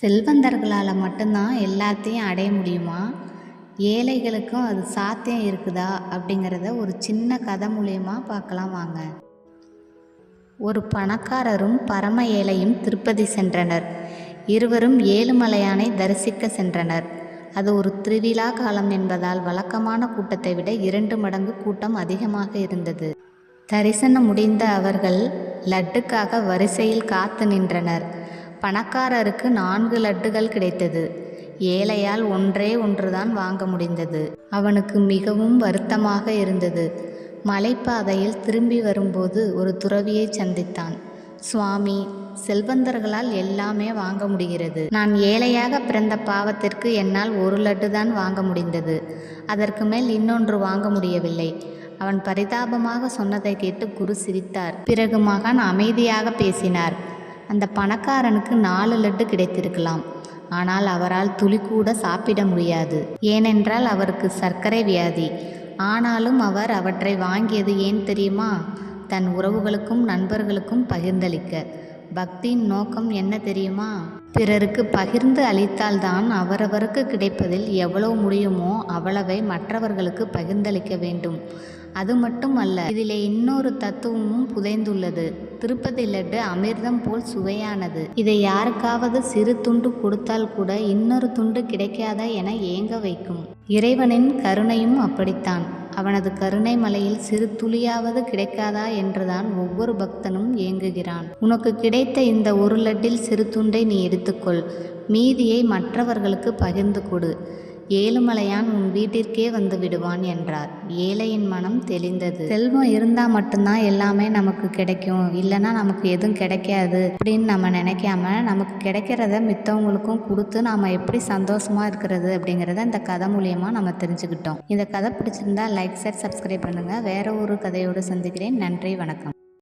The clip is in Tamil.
செல்வந்தர்களால் மட்டும்தான் எல்லாத்தையும் அடைய முடியுமா? ஏழைகளுக்கும் அது சாத்தியம் இருக்குதா? அப்படிங்கிறத ஒரு சின்ன கதை மூலயமா பார்க்கலாம் வாங்க. ஒரு பணக்காரரும் பரம ஏழையும் திருப்பதி சென்றனர். இருவரும் ஏழுமலையானை தரிசிக்க சென்றனர். அது ஒரு திருவிழா காலம் என்பதால் வழக்கமான கூட்டத்தை விட இரண்டு மடங்கு கூட்டம் அதிகமாக இருந்தது. தரிசனம் முடிந்த அவர்கள் லட்டுக்காக வரிசையில் காத்து நின்றனர். பணக்காரருக்கு நான்கு லட்டுகள் கிடைத்தது. ஏழையால் ஒன்றே ஒன்றுதான் வாங்க முடிந்தது. அவனுக்கு மிகவும் வருத்தமாக இருந்தது. மலைப்பாதையில் திரும்பி வரும்போது ஒரு துறவியை சந்தித்தான். சுவாமி செல்வந்தர்களால் எல்லாமே வாங்க முடிகிறது. நான் ஏழையாக பிறந்த பாவத்திற்கு என்னால் ஒரு லட்டு தான் வாங்க முடிந்தது. அதற்கு மேல் இன்னொன்று வாங்க முடியவில்லை. அவன் பரிதாபமாக சொன்னதை கேட்டு குரு சிரித்தார். பிறகு மகான் அமைதியாக பேசினார். அந்த பணக்காரனுக்கு நாலு லட்டு கிடைத்திருக்கலாம். ஆனால் அவரால் துளி கூட சாப்பிட முடியாது. ஏனென்றால் அவருக்கு சர்க்கரை வியாதி. ஆனாலும் அவர் அவற்றை வாங்கியது ஏன் தெரியுமா? தன் உறவுகளுக்கும் நண்பர்களுக்கும் பகிர்ந்தளிக்க. பக்தியின் நோக்கம் என்ன தெரியுமா? பிறருக்கு பகிர்ந்து அளித்தால்தான் அவரவருக்கு கிடைப்பதில் எவ்வளவு முடியுமோ அவ்வளவை மற்றவர்களுக்கு பகிர்ந்தளிக்க வேண்டும். அது மட்டும் அல்ல இதிலே இன்னொரு தத்துவமும் புதைந்துள்ளது. திருப்பதி லட்டு அமிர்தம் போல் சுவையானது. இதை யாருக்காவது சிறு துண்டு கொடுத்தால் கூட இன்னொரு துண்டு கிடைக்காதா என ஏங்க வைக்கும்? இறைவனின் கருணையும் அப்படித்தான். அவனது கருணை மலையில் சிறு துளியாவது கிடைக்காதா என்றுதான் ஒவ்வொரு பக்தனும் ஏங்குகிறான். உனக்கு கிடைத்த இந்த ஒரு லட்டில் சிறு துண்டை நீ எடுத்துக்கொள். மீதியை மற்றவர்களுக்கு பகிர்ந்து கொடு. ஏழுமலையான் உன் வீட்டிற்கே வந்து விடுவான் என்றார். ஏழையின் மனம் தெளிந்தது. செல்வம் இருந்தால் மட்டும்தான் எல்லாமே நமக்கு கிடைக்கும். இல்லைன்னா நமக்கு எதுவும் கிடைக்காது அப்படின்னு நம்ம நினைக்காம நமக்கு கிடைக்கிறத மித்தவங்களுக்கும் கொடுத்து நாம் எப்படி சந்தோஷமாக இருக்கிறது அப்படிங்கிறத இந்த கதை மூலியமாக நம்ம தெரிஞ்சுக்கிட்டோம். இந்த கதை பிடிச்சிருந்தா லைக் ஷேர் சப்ஸ்கிரைப் பண்ணுங்கள் வேற ஒரு கதையோடு சந்திக்கிறேன். நன்றி வணக்கம்.